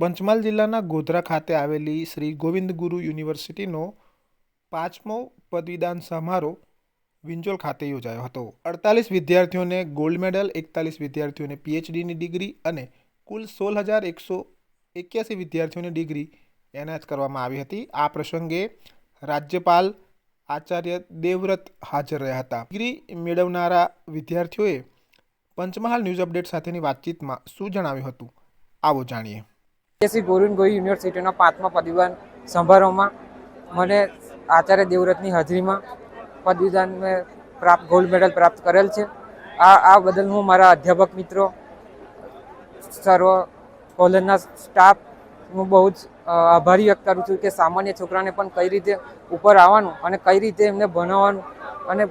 પંચમહાલ જિલ્લાના ગોધરા ખાતે આવેલી શ્રી ગોવિંદ ગુરુ યુનિવર્સિટીનો પાંચમો પદવીદાન સમારોહ વિંજોલ ખાતે યોજાયો હતો. અડતાલીસ વિદ્યાર્થીઓને ગોલ્ડ મેડલ, એકતાલીસ વિદ્યાર્થીઓને પીએચડીની ડિગ્રી અને કુલ સોળ હજાર એકસો એક્યાસી વિદ્યાર્થીઓની ડિગ્રી એનાયત કરવામાં આવી હતી. આ પ્રસંગે રાજ્યપાલ આચાર્ય દેવવ્રત હાજર રહ્યા હતા. ડિગ્રી મેળવનારા વિદ્યાર્થીઓએ પંચમહાલ ન્યૂઝ અપડેટ સાથેની વાતચીતમાં શું જણાવ્યું હતું? આવો જાણીએ. શ્રી ગોવિંદ ગોઈ યુનિવર્સિટીનો પાંચમા પદવીદાન સમારોહમાં મને આચાર્ય દેવવ્રતની હાજરીમાં પદવીદાન મેં પ્રાપ્ત, ગોલ્ડ મેડલ પ્રાપ્ત કરેલ છે. આ આ બદલ હું મારા અધ્યાપક મિત્રો, સર્વ કોલેજના સ્ટાફ, હું બહુ જ આભારી વ્યક્ત કરું છું કે સામાન્ય છોકરાને પણ કઈ રીતે ઉપર આવવાનું અને કઈ રીતે એમને ભણાવવાનું અને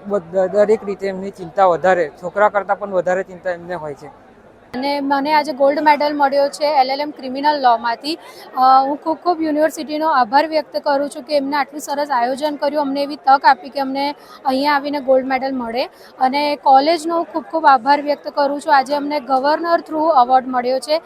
દરેક રીતે એમની ચિંતા વધારે, છોકરા કરતાં પણ વધારે ચિંતા એમને હોય છે. અને મને આજે ગોલ્ડ મેડલ મળ્યો છે એલએલએમ ક્રિમિનલ લોમાંથી. હું ખૂબ ખૂબ યુનિવર્સિટીનો આભાર વ્યક્ત કરું છું કે એમને આટલું સરસ આયોજન કર્યું. અમને એવી તક આપી કે અમને અહીંયા આવીને ગોલ્ડ મેડલ મળે. અને કોલેજનો હું ખૂબ ખૂબ આભાર વ્યક્ત કરું છું. આજે અમને ગવર્નર થ્રુ એવોર્ડ મળ્યો છે.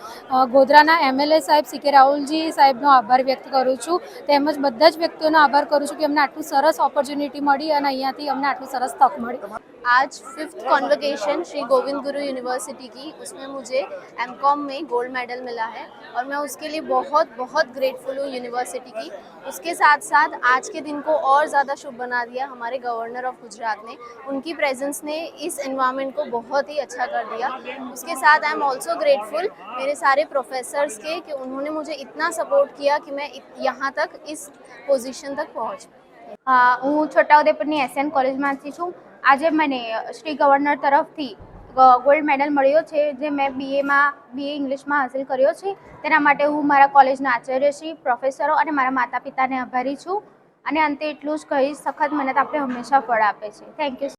ગોધરાના એમએલએ સાહેબ સી કે રાહુલજી સાહેબનો આભાર વ્યક્ત કરું છું. તેમજ બધા જ વ્યક્તિઓનો આભાર કરું છું કે અમને આટલું સરસ ઓપોર્ચ્યુનિટી મળી અને અહીંયાથી અમને આટલું સરસ તક મળી. આજ ફિફ્થ કોન્વોકેશન શ્રી ગોવિંદ ગુરુ યુનિવર્સિટી કી. ઉસમે मुझे एम कॉम में गोल्ड मेडल मिला है और मैं उसके लिए बहुत बहुत ग्रेटफुल हूँ यूनिवर्सिटी की उसके साथ साथ आज के दिन को और ज़्यादा शुभ बना दिया हमारे गवर्नर ऑफ गुजरात ने उनकी प्रेजेंस ने इस एनवायरनमेंट को बहुत ही अच्छा कर दिया उसके साथ आई एम ऑल्सो ग्रेटफुल मेरे सारे प्रोफेसर्स के कि उन्होंने मुझे इतना सपोर्ट किया कि मैं इत- यहाँ तक इस पोजीशन तक पहुँच पाई હા હું છોટાઉદેપુરની એસએન કોલેજમાંથી છું આજે મને શ્રી ગવર્નર તરફથી ગ- ગોલ્ડ મેડલ મળ્યો છે જે મેં બીએમાં બીએ ઇંગ્લિશમાં હાંસિલ કર્યો છે. તેના માટે હું મારા કોલેજના આચાર્યશ્રી પ્રોફેસરો અને મારા માતા પિતાને આભારી છું. અને અંતે એટલું જ કહીશ, સખત મહેનત આપણે હંમેશા ફળ આપે છે. Thank you